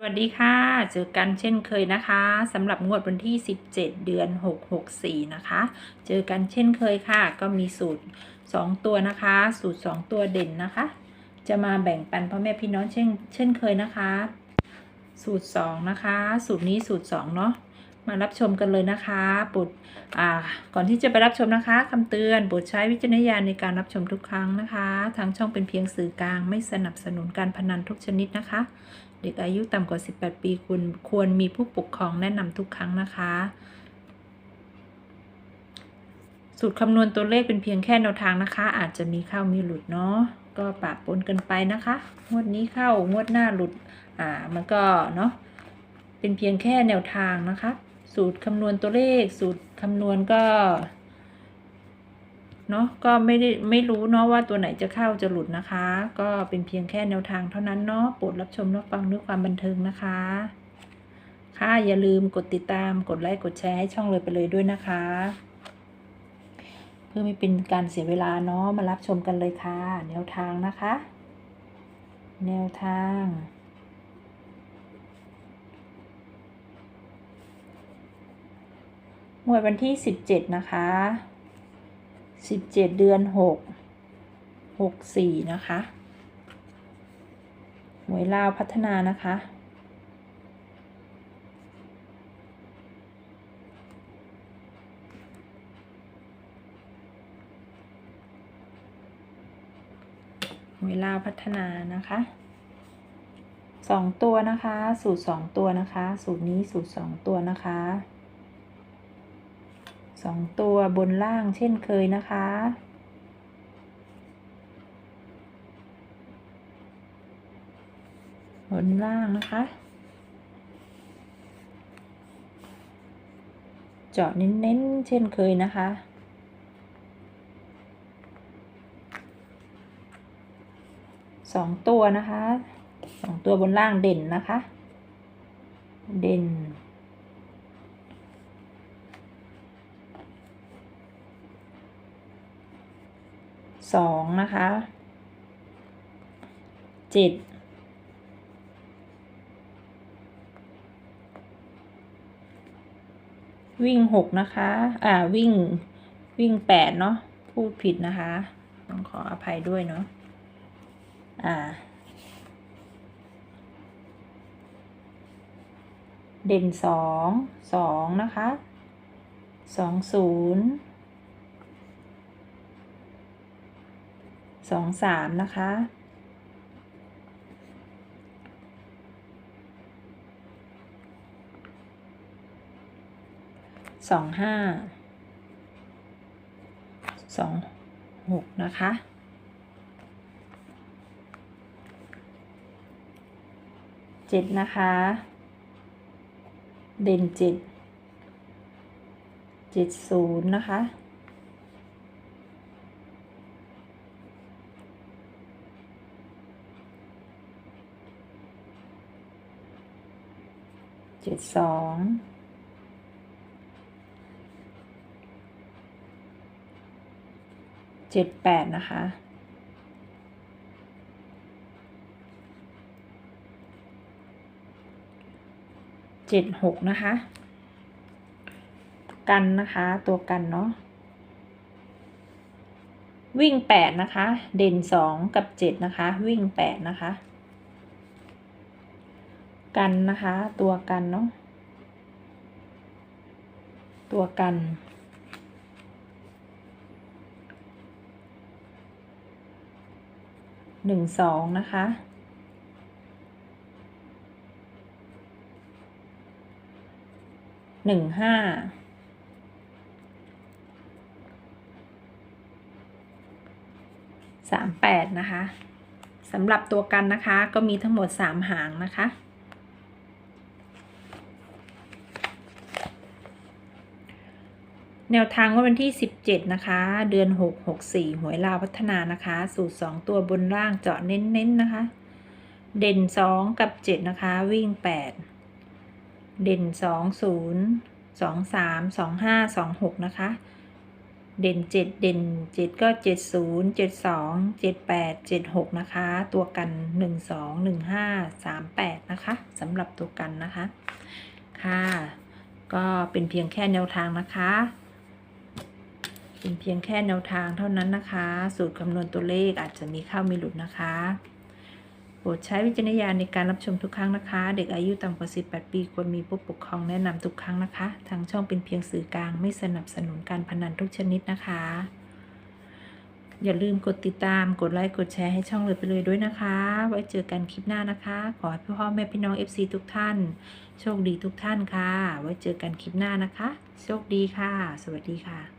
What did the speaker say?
สวัสดีค่ะ เจอกันเช่นเคยนะคะสำหรับงวดวันที่ 17 เดือน 664 นะคะ เจอกันเช่นเคยค่ะ ก็มีสูตร 2 ตัวนะคะ สูตร 2 ตัวเด่นนะคะ จะมาแบ่งปันพ่อแม่พี่น้องเช่นเช่นเคยนะคะ สูตร 2 นะคะ สูตรนี้สูตร 2 เนาะ มารับชมกันเลยนะคะโปรดอ่าก่อนที่จะไปรับชมนะคะคำเตือนโปรดใช้วิจารณญาณในการรับชมทุกครั้งนะคะ ทางช่องเป็นเพียงสื่อกลาง ไม่สนับสนุนการพนันทุกชนิดนะคะ เด็กอายุต่ำกว่า 18 ปีควรควรมีผู้ปกครองแนะนำทุกครั้งนะคะสูตรคำนวณตัวเลขเป็นเพียงแค่แนวทางนะคะ อาจจะมีเข้ามีหลุดเนาะก็ปะปนกันไปนะคะงวดนี้เข้างวดหน้าหลุด อ่ามันก็เนาะเป็นเพียงแค่แนวทางนะคะ สูตรคำนวณตัวเลข สูตรคำนวณก็เนาะก็ไม่ได้ไม่รู้เนาะว่าตัวไหนจะเข้าจะหลุดนะคะ ก็เป็นเพียงแค่แนวทางเท่านั้นเนาะโปรดรับชมรับฟังด้วยความบันเทิงนะคะ ค่ะอย่าลืมกดติดตามกดไลค์กดแชร์ให้ช่องเลยไปเลยด้วยนะคะ เพื่อไม่เป็นการเสียเวลาเนาะมารับชมกันเลยค่ะ แนวทางนะคะ แนวทาง หมวดวันที่สิบเจ็ดนะคะสิบเจ็ดเดือนหกหกสี่นะคะหวยลาวพัฒนานะคะเวลาพัฒนานะคะสองตัวนะคะ สูตรสองตัวนะคะ สูตรนี้สูตรสองตัวนะคะ สองตัวบนล่างเช่นเคยนะคะ บนล่างนะคะ เจาะเน้นๆเช่นเคยนะคะสองตัวนะคะสองตัวบนล่างเด่นนะคะ เด่น สองนะคะเจ็ดวิ่งหกนะคะ อ่า วิ่ง วิ่งแปดเนาะ พูดผิดนะคะ ต้องขออภัยด้วยเนาะ อ่า เด่นสอง สองนะคะ สองศูนย์ สองสามนะคะ สองห้า สองหกนะคะ เจ็ดนะคะ เด่นเจ็ด เจ็ดศูนย์นะคะ เจ็ดสองเจ็ดแปดนะคะเจ็ดหกนะคะ กันนะคะตัวกันเนาะวิ่งแปดนะคะ เด่นสองกับเจ็ดนะคะ วิ่งแปดนะคะ กันนะคะ ตัวกันเนาะตัวกัน หนึ่งสองนะคะ หนึ่งห้า สามแปดนะคะสำหรับตัวกันนะคะก็มีทั้งหมดสามหางนะคะ แนวทางว่าวันที่ 17 นะคะ เดือน 6 64 หวยลาวพัฒนานะคะ สูตร 2 ตัวบนล่างเจาะเน้นๆนะคะ เด่น 2 กับ 7 นะคะ วิ่ง 8 เด่น 2 0 2 3 2 5 2 6 นะคะ เด่นเจ็ดเด่นเจ็ดก็เจ็ดศูนย์เจ็ดสองเจ็ดแปดเจ็ดหกนะคะ ตัวกันหนึ่งสองหนึ่งห้าสามแปดนะคะสำหรับตัวกันนะคะ ค่ะ ก็เป็นเพียงแค่แนวทางนะคะ เป็นเพียงแค่แนวทางเท่านั้นนะคะ สูตรคำนวณตัวเลขอาจจะมีเข้ามีหลุดนะคะ โปรดใช้วิจารณญาณในการรับชมทุกครั้งนะคะ เด็กอายุต่ำกว่า 18 ปีควรมีผู้ปกครองแนะนำทุกครั้งนะคะ ทางช่องเป็นเพียงสื่อกลางไม่สนับสนุนการพนันทุกชนิดนะคะ อย่าลืมกดติดตาม กดไลค์ กดแชร์ให้ช่องเลยไปเลยด้วยนะคะ ไว้เจอกันคลิปหน้านะคะ ขอให้พ่อแม่พี่น้อง FC ทุกท่าน โชคดีทุกท่านค่ะ ไว้เจอกันคลิปหน้านะคะ โชคดีค่ะ สวัสดีค่ะ